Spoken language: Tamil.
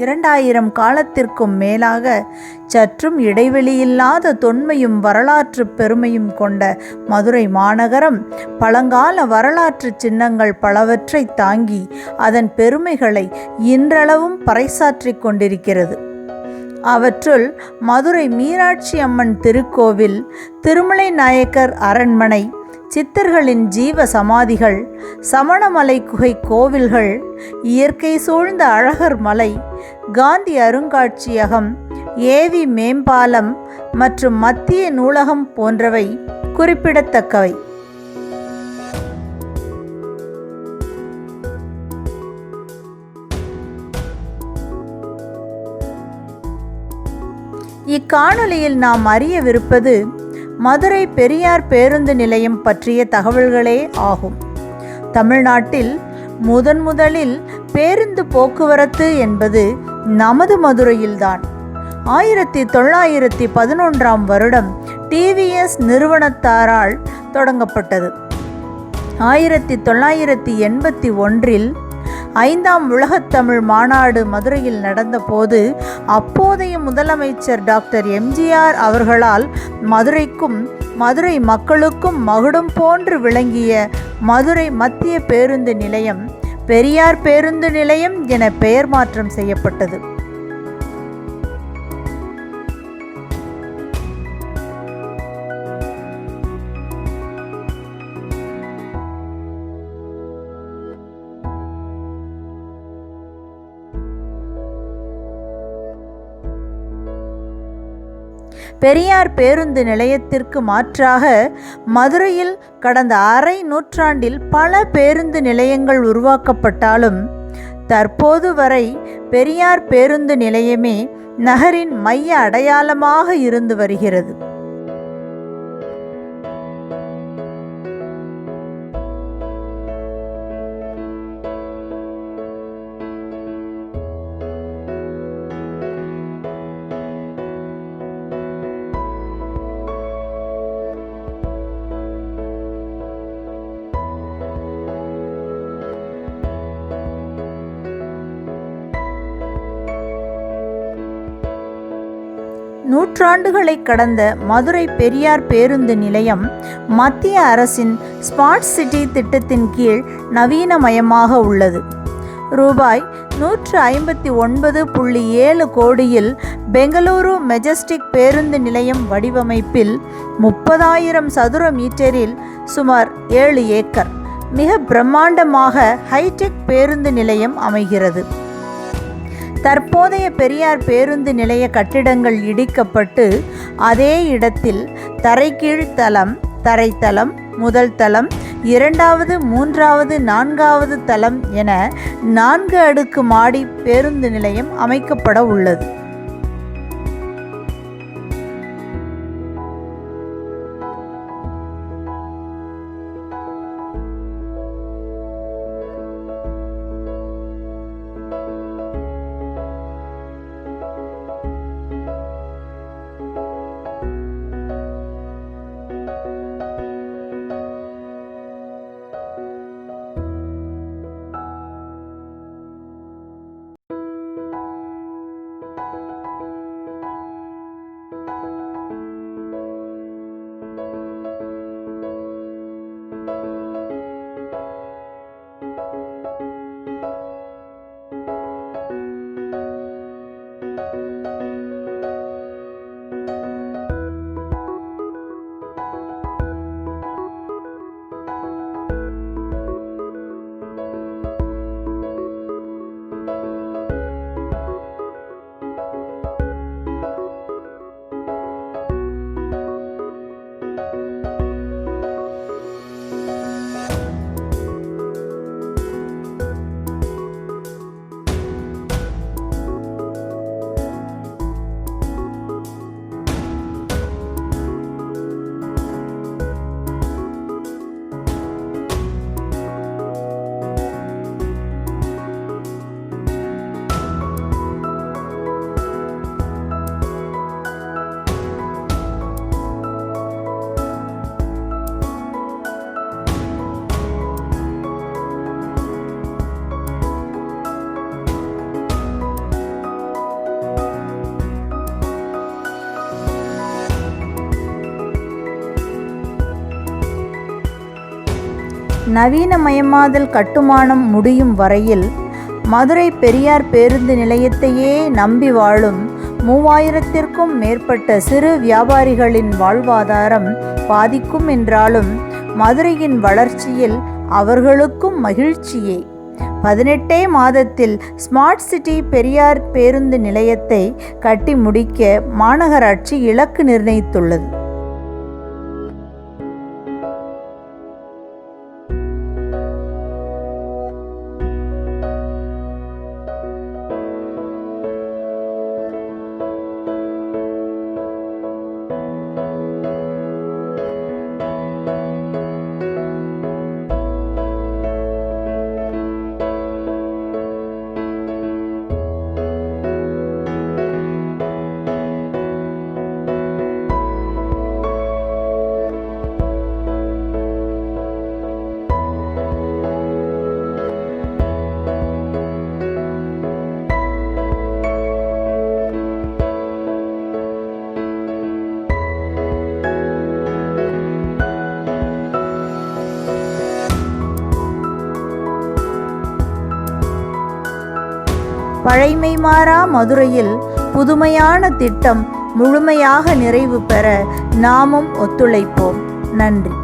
இரண்டாயிரம் காலத்திற்கும் மேலாக சற்றும் இடைவெளியில்லாத தொன்மையும் வரலாற்று பெருமையும் கொண்ட மதுரை மாநகரம் பழங்கால வரலாற்று சின்னங்கள் பலவற்றை தாங்கி அதன் பெருமைகளை இன்றளவும் பறைசாற்றிக் கொண்டிருக்கிறது. அவற்றுள் மதுரை மீனாட்சி அம்மன் திருக்கோவில் திருமலை நாயக்கர் அரண்மனை சித்தர்களின் ஜீவ சமாதிகள் சமணமலை குகை கோவில்கள் இயற்கை சூழ்ந்த அழகர் மலை காந்தி அருங்காட்சியகம் ஏவி மேம்பாலம் மற்றும் மத்திய நூலகம் போன்றவை குறிப்பிடத்தக்கவை. இக்காணொலியில் நாம் அறியவிருப்பது மதுரை பெரியார் பேருந்து நிலையம் பற்றிய தகவல்களே ஆகும். தமிழ்நாட்டில் முதன் முதலில் பேருந்து போக்குவரத்து என்பது நமது மதுரையில்தான். ஆயிரத்தி தொள்ளாயிரத்தி பதினொன்றாம் வருடம் டிவிஎஸ் நிறுவனத்தாரால் தொடங்கப்பட்டது. ஆயிரத்தி தொள்ளாயிரத்தி எண்பத்தி ஒன்றில் ஐந்தாம் உலகத்தமிழ் மாநாடு மதுரையில் நடந்தபோது அப்போதைய முதலமைச்சர் டாக்டர் எம்ஜிஆர் அவர்களால் மதுரைக்கும் மதுரை மக்களுக்கும் மகுடம் போன்று விளங்கிய மதுரை மத்திய பேருந்து நிலையம் பெரியார் பேருந்து நிலையம் என பெயர் மாற்றம் செய்யப்பட்டது. பெரியார் பேருந்து நிலையத்திற்கு மாற்றாக மதுரையில் கடந்த அரை நூற்றாண்டில் பல பேருந்து நிலையங்கள் உருவாக்கப்பட்டாலும் தற்போது வரை பெரியார் பேருந்து நிலையமே நகரின் மைய அடையாளமாக இருந்து வருகிறது. நூற்றாண்டுகளை கடந்த மதுரை பெரியார் பேருந்து நிலையம் மத்திய அரசின் ஸ்மார்ட் சிட்டி திட்டத்தின் கீழ் நவீனமயமாக உள்ளது. ரூபாய் நூற்று ஐம்பத்தி ஒன்பது புள்ளி ஏழு கோடியில் பெங்களூரு மெஜஸ்டிக் பேருந்து நிலையம் வடிவமைப்பில் முப்பதாயிரம் சதுர மீட்டரில் சுமார் ஏழு ஏக்கர். மிக பிரம்மாண்டமாக ஹைடெக் பேருந்து நிலையம் அமைகிறது. தற்போதைய பெரியார் பேருந்து நிலைய கட்டிடங்கள் இடிக்கப்பட்டு அதே இடத்தில் தரைக்கீழ் தளம் தரைத்தளம் முதல் தளம் இரண்டாவது மூன்றாவது நான்காவது தளம் என நான்கு அடுக்கு மாடி பேருந்து நிலையம் அமைக்கப்பட உள்ளது. நவீனமயமாதல் கட்டுமானம் முடியும் வரையில் மதுரை பெரியார் பேருந்து நிலையத்தையே நம்பி வாழும் மூவாயிரத்திற்கும் மேற்பட்ட சிறு வியாபாரிகளின் வாழ்வாதாரம் பாதிக்கும் என்றாலும் மதுரையின் வளர்ச்சியில் அவர்களுக்கும் மகிழ்ச்சியே. பதினெட்டே மாதத்தில் ஸ்மார்ட் சிட்டி பெரியார் பேருந்து நிலையத்தை கட்டி முடிக்க மாநகராட்சி இலக்கு நிர்ணயித்துள்ளது. பழைமை மாறா மதுரையில் புதுமையான திட்டம் முழுமையாக நிறைவு பெற நாமும் ஒத்துழைப்போம். நன்றி.